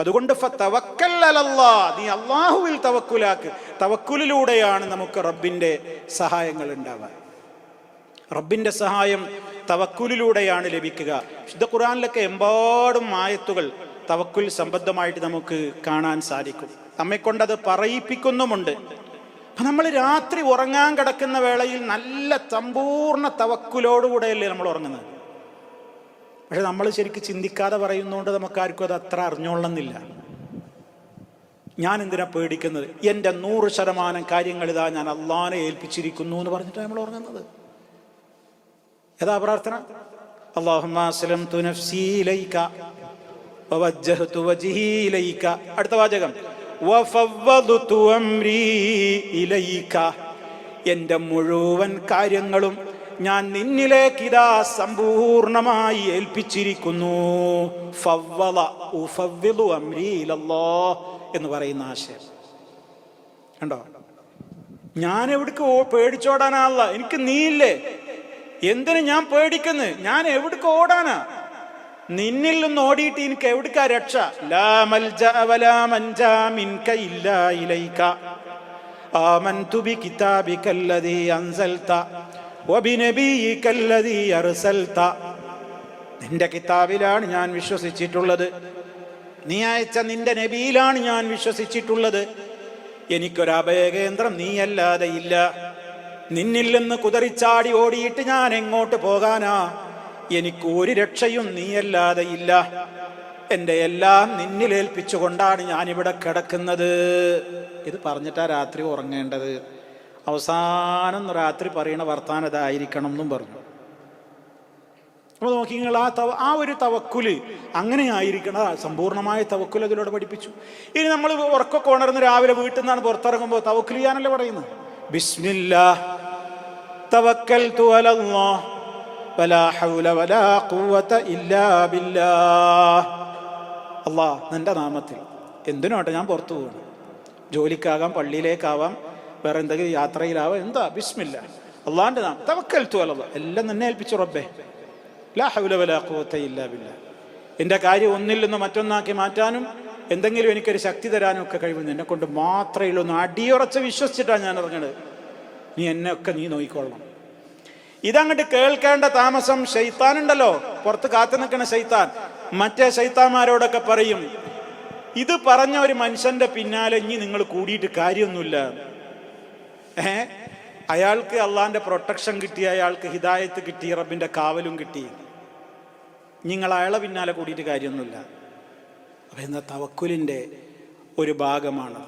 അതുകൊണ്ട്. നീ അള്ളാഹുവിൽ തവക്കുലാക്ക്. തവക്കുലിലൂടെയാണ് നമുക്ക് റബ്ബിന്റെ സഹായങ്ങൾ ഉണ്ടാവുക. റബ്ബിന്റെ സഹായം തവക്കുലിലൂടെയാണ് ലഭിക്കുക. വിശുദ്ധ ഖുറാനിലൊക്കെ എമ്പാടും ആയത്തുകൾ തവക്കുൽ സംബന്ധമായിട്ട് നമുക്ക് കാണാൻ സാധിക്കും. നമ്മെ കൊണ്ടത് പറയിപ്പിക്കുന്നുമുണ്ട്. അപ്പൊ നമ്മൾ രാത്രി ഉറങ്ങാൻ കിടക്കുന്ന വേളയിൽ നല്ല സമ്പൂർണ തവക്കുലോടുകൂടെയല്ലേ നമ്മൾ ഉറങ്ങുന്നത്? പക്ഷെ നമ്മൾ ശരിക്കും ചിന്തിക്കാതെ പറയുന്നതുകൊണ്ട് നമുക്കാർക്കും അത് അത്ര അറിഞ്ഞോളന്നില്ല ഞാൻ എന്തിനാ പേടിക്കുന്നത്? എന്റെ നൂറ് ശതമാനം കാര്യങ്ങൾ ഇതാ ഞാൻ അള്ളാനെ ഏൽപ്പിച്ചിരിക്കുന്നു എന്ന് പറഞ്ഞിട്ട് നമ്മൾ ഉറങ്ങുന്നത്. ഏതാ പ്രാർത്ഥന? അടുത്ത വാചകം. എന്റെ മുഴുവൻ കാര്യങ്ങളും ഞാൻ നിന്നിലേക്ക് ഇതാ സമ്പൂർണമായി ഏൽപ്പിച്ചിരിക്കുന്നു. എന്ന് പറയുന്ന ആശയം. കണ്ടോ? ഞാൻ എവിടേക്ക് പേടിച്ചോടാനല്ല എനിക്ക് നീയില്ലേ? എന്തിനു ഞാൻ പേടിക്കുന്നു? ഞാൻ എവിടേക്ക് ഓടാനാ? നിന്നിൽ നിന്ന് ഓടിയിട്ട് എനിക്ക് എവിടേക്കാ രക്ഷ? ഇലൈക. അല്ലദീ അൻസൽത. നിന്റെ കിതാബിലാണ് ഞാൻ വിശ്വസിച്ചിട്ടുള്ളത്. നീ അയച്ച നിന്റെ നബിയിലാണ് ഞാൻ വിശ്വസിച്ചിട്ടുള്ളത്. എനിക്കൊരു അഭയകേന്ദ്രം നീയല്ലാതെ ഇല്ല. നിന്നിൽ നിന്ന് കുതറിച്ചാടി ഓടിയിട്ട് ഞാൻ എങ്ങോട്ട് പോകാനാ? എനിക്ക് ഒരു രക്ഷയും നീയല്ലാതെ ഇല്ല. എന്റെ എല്ലാം നിന്നിലേൽപ്പിച്ചുകൊണ്ടാണ് ഞാനിവിടെ കിടക്കുന്നത്. ഇത് പറഞ്ഞിട്ടാ രാത്രി ഉറങ്ങേണ്ടത്. അവസാനം രാത്രി പറയണ വർത്താനതായിരിക്കണം എന്നും പറഞ്ഞു. അപ്പോൾ നോക്കി നിങ്ങൾ ആ തവ ആ ഒരു തവക്കുൽ അങ്ങനെ ആയിരിക്കണം. സമ്പൂർണമായ തവക്കുൽ അതിലൂടെ പഠിപ്പിച്ചു. ഇനി നമ്മൾ ഉറക്കൊക്കെ ഉണർന്ന് രാവിലെ വീട്ടിൽ നിന്നാണ് പുറത്തിറങ്ങുമ്പോൾ തവക്കുൽ ചെയ്യാനല്ലേ പറയുന്നത്? ബിസ്മില്ലാ തവക്കൽ അല്ലാ നിന്റെ നാമത്തിൽ എന്തിനോട്ടെ ഞാൻ പുറത്തു പോകണം ജോലിക്കാകാം പള്ളിയിലേക്കാവാം വേറെ എന്തെങ്കിലും യാത്രയിലാവോ? എന്താ? ബിസ്മില്ല. അള്ളാന്റെ നാം തവക്കൽത്തു അല്ല എല്ലാം നിന്നെ ഏൽപ്പിച്ചു റബ്ബേ. ലാ ഹൗല വലാ ഖുവത ഇല്ലാ കാര്യം ഒന്നിൽ നിന്ന് മറ്റൊന്നാക്കി മാറ്റാനും എന്തെങ്കിലും എനിക്കൊരു ശക്തി തരാനും ഒക്കെ കഴിവുന്നു എന്നെ കൊണ്ട് മാത്രമേ ഉള്ളൂ ഒന്ന് അടിയുറച്ച് വിശ്വസിച്ചിട്ടാണ് ഞാൻ ഇറങ്ങണത്. നീ എന്നെ ഒക്കെ നീ നോക്കിക്കൊള്ളണം ഇതങ്ങോട്ട് കേൾക്കേണ്ട താമസം ഷെയ്ത്താനുണ്ടല്ലോ പുറത്ത് കാത്തു നിൽക്കുന്ന ഷെയ്ത്താൻ മറ്റേ ഷെയ്ത്താന്മാരോടൊക്കെ പറയും ഇത് പറഞ്ഞ ഒരു മനുഷ്യന്റെ പിന്നാലെ ഇനി നിങ്ങൾ കൂടിയിട്ട് കാര്യമൊന്നുമില്ല. ഏ? അയാൾക്ക് അള്ളാന്റെ പ്രൊട്ടക്ഷൻ കിട്ടി അയാൾക്ക് ഹിദായത്ത് കിട്ടി റബ്ബിന്റെ കാവലും കിട്ടി. നിങ്ങൾ അയാളെ പിന്നാലെ കൂടിയിട്ട് കാര്യമൊന്നുമില്ല. അപ്പൊ എന്താ തവക്കുലിന്റെ ഒരു ഭാഗമാണ്.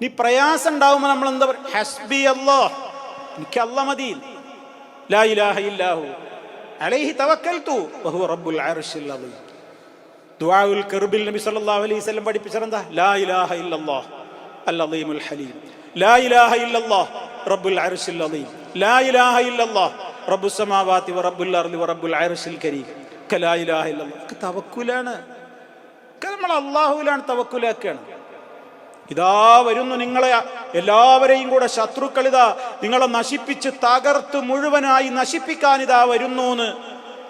ഇനി പ്രയാസം ഉണ്ടാവുമ്പോൾ നമ്മൾ എന്താ പറയുക ഹസ്ബി അല്ലോ എനിക്ക് അല്ല മതി. ലാ ഇലാഹ ഇല്ലാഹു. അലൈഹി റബ്ബുൽ ദുആഉൽ കർബിൽ നബി സല്ലല്ലാഹു അലൈഹി വസല്ലം പഠിപ്പിച്ചതെന്താ? ലാ ഇലാഹ ഇല്ലല്ലാഹ്. അൽ അലീമുൽ ഹലീം. ലാ ഇലാഹ റബ്ബുൽ അർശിൽ അലീം ലാ ഇലാഹ റബ്ബുൽ റബ്ബുൽ അർശിൽ കരീം. ഇലാഹ നമ്മൾ ഇതാ വരുന്നു നിങ്ങളെ എല്ലാവരെയും കൂടെ ശത്രുക്കൾ ഇതാ നിങ്ങളെ നശിപ്പിച്ച് തകർത്ത് മുഴുവനായി നശിപ്പിക്കാൻ ഇതാ വരുന്നു എന്ന്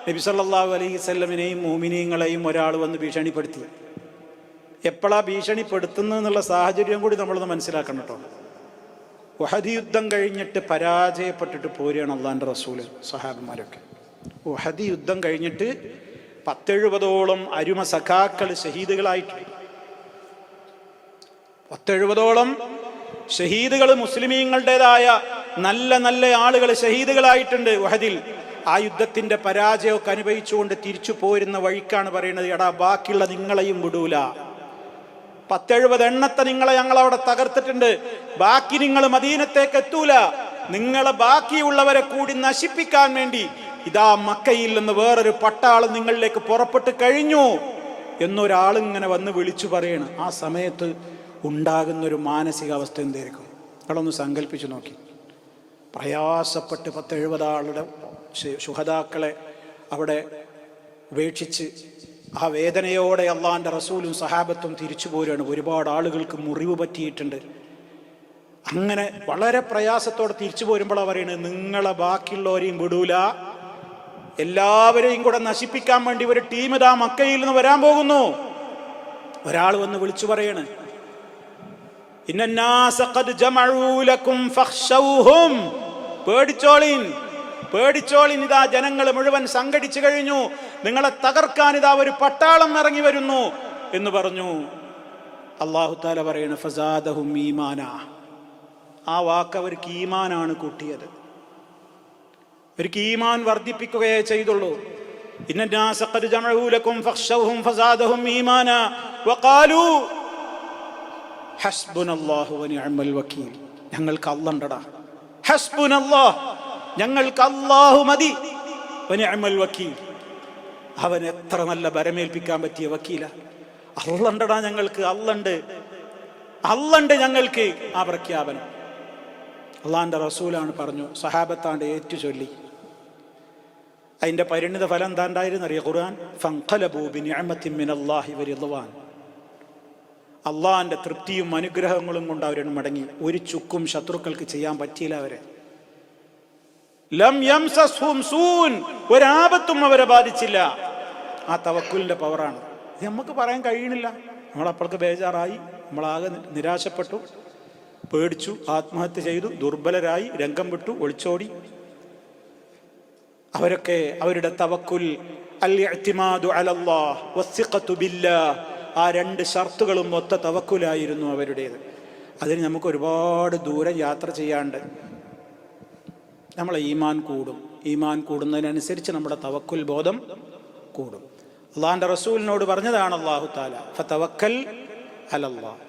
നബി സല്ലല്ലാഹു അലൈഹി സ്വല്ലമിനെയും മോമിനിയങ്ങളെയും ഒരാൾ വന്ന് ഭീഷണിപ്പെടുത്തി. എപ്പോഴാ ഭീഷണിപ്പെടുത്തുന്നത് എന്നുള്ള സാഹചര്യം കൂടി നമ്മളൊന്ന് മനസ്സിലാക്കണം കേട്ടോ. വഹദി യുദ്ധം കഴിഞ്ഞിട്ട് പരാജയപ്പെട്ടിട്ട് പോരുകയാണ് അള്ളാന്റെ റസൂൽ സഹാബന്മാരൊക്കെ ഉഹദ് യുദ്ധം കഴിഞ്ഞിട്ട് പത്തെഴുപതോളം അരുമ സഖാക്കൾ ഷഹീദുകളായിട്ടുണ്ട്. പത്തെഴുപതോളം ഷഹീദുകൾ മുസ്ലിമീങ്ങളുടേതായ നല്ല നല്ല ആളുകൾ ഷഹീദുകളായിട്ടുണ്ട് വഹദിൽ ആ യുദ്ധത്തിന്റെ പരാജയമൊക്കെ അനുഭവിച്ചുകൊണ്ട് തിരിച്ചു പോരുന്ന വഴിക്കാണ് പറയുന്നത് എടാ ബാക്കിയുള്ള നിങ്ങളെയും വിടൂല. പത്തെഴുപത് എണ്ണത്തെ നിങ്ങളെ ഞങ്ങൾ അവിടെ തകർത്തിട്ടുണ്ട്. ബാക്കി നിങ്ങൾ മദീനത്തേക്ക് എത്തൂല. നിങ്ങളെ ബാക്കിയുള്ളവരെ കൂടി നശിപ്പിക്കാൻ വേണ്ടി ഇതാ മക്കയിൽ നിന്ന് വേറൊരു പട്ടാളം നിങ്ങളിലേക്ക് പുറപ്പെട്ട് കഴിഞ്ഞു എന്നൊരാളിങ്ങനെ വന്ന് വിളിച്ചു പറയണം. ആ സമയത്ത് ഉണ്ടാകുന്ന ഒരു മാനസികാവസ്ഥ എന്തായിരിക്കും? നിങ്ങളൊന്ന് സങ്കല്പിച്ചു നോക്കി. പ്രയാസപ്പെട്ട് പത്തെഴുപതാളുടെ ശുഹതാക്കളെ അവിടെ ഉപേക്ഷിച്ച് ആ വേദനയോടെ അള്ളാന്റെ റസൂലും സഹാബത്തും തിരിച്ചു പോരുകയാണ്. ഒരുപാട് ആളുകൾക്ക് മുറിവ് പറ്റിയിട്ടുണ്ട്. അങ്ങനെ വളരെ പ്രയാസത്തോടെ തിരിച്ചു പോരുമ്പോഴാണ് പറയുന്നത് നിങ്ങളെ ബാക്കിയുള്ളവരെയും വിടൂല. എല്ലാവരെയും കൂടെ നശിപ്പിക്കാൻ വേണ്ടി ഒരു ടീം ഇതാ മക്കയിൽ നിന്ന് വരാൻ പോകുന്നു. ഒരാൾ വന്ന് വിളിച്ചു പറയണ് പേടിച്ചോളിൻ. പേടിച്ചോളിനിതാ ജനങ്ങൾ മുഴുവൻ സംഘടിച്ചു കഴിഞ്ഞു. നിങ്ങളെ തകർക്കാൻ ഇതാ ഒരു പട്ടാളം ഇറങ്ങി വരുന്നു എന്ന് പറഞ്ഞു. അള്ളാഹു താല പറയുന്നു ഫസാദഹും ഈമാന. ആ വാക്ക് അവർക്ക് ഈമാനാണ് കൂട്ടിയത്. അവർക്ക് ഈമാൻ വർദ്ധിപ്പിക്കുകയേ ചെയ്തുള്ളൂ. ഞങ്ങൾക്ക് അല്ലണ്ടടാ ഹസ്ബുനല്ലാഹ് ഞങ്ങൾക്ക് അള്ളാഹു മതി. വക്കീൽ. അവൻ എത്ര നല്ല ബരമേൽപ്പിക്കാൻ പറ്റിയ വക്കീല. അള്ളണ്ടടാ ഞങ്ങൾക്ക് അള്ളണ്ട്. അള്ളണ്ട് ഞങ്ങൾക്ക്. ആ പ്രഖ്യാപനം. അള്ളാന്റെ റസൂലാണ് പറഞ്ഞു സഹാബത്താണ്ട് ഏറ്റു ചൊല്ലി. അതിന്റെ പരിണിത ഫലം എന്താ ഉണ്ടായിരുന്നറിയ ഖുർആൻ അള്ളാഹിന്റെ തൃപ്തിയും അനുഗ്രഹങ്ങളും കൊണ്ട് അവർ മടങ്ങി. ഒരു ചുക്കും ശത്രുക്കൾക്ക് ചെയ്യാൻ പറ്റിയില്ല അവരെ. ലം സൂൻ. ഒരാപത്തും അവരെ ബാധിച്ചില്ല. ആ തവക്കുലിന്റെ പവറാണ്. നമുക്ക് പറയാൻ കഴിയണില്ല. നമ്മളപ്പോഴൊക്കെ ബേജാറായി. നമ്മളാകെ നിരാശപ്പെട്ടു. പേടിച്ചു. ആത്മഹത്യ ചെയ്തു. ദുർബലരായി. രംഗം വിട്ടു. ഒളിച്ചോടി. അവരൊക്കെ അവരുടെ തവക്കുൽ ആ രണ്ട് ഷർത്തുകളും ഒത്ത തവക്കുലായിരുന്നു അവരുടേത്. അതിന് നമുക്ക് ഒരുപാട് ദൂരം യാത്ര ചെയ്യാണ്ട് നമ്മളെ ഈമാൻ കൂടും. ഈമാൻ കൂടുന്നതിനനുസരിച്ച് നമ്മുടെ തവക്കുൽ ബോധം കൂടും. അള്ളാഹാന്റെ റസൂലിനോട് പറഞ്ഞതാണ് അള്ളാഹു താല ഫതവക്കൽ അലല്ലാഹ്.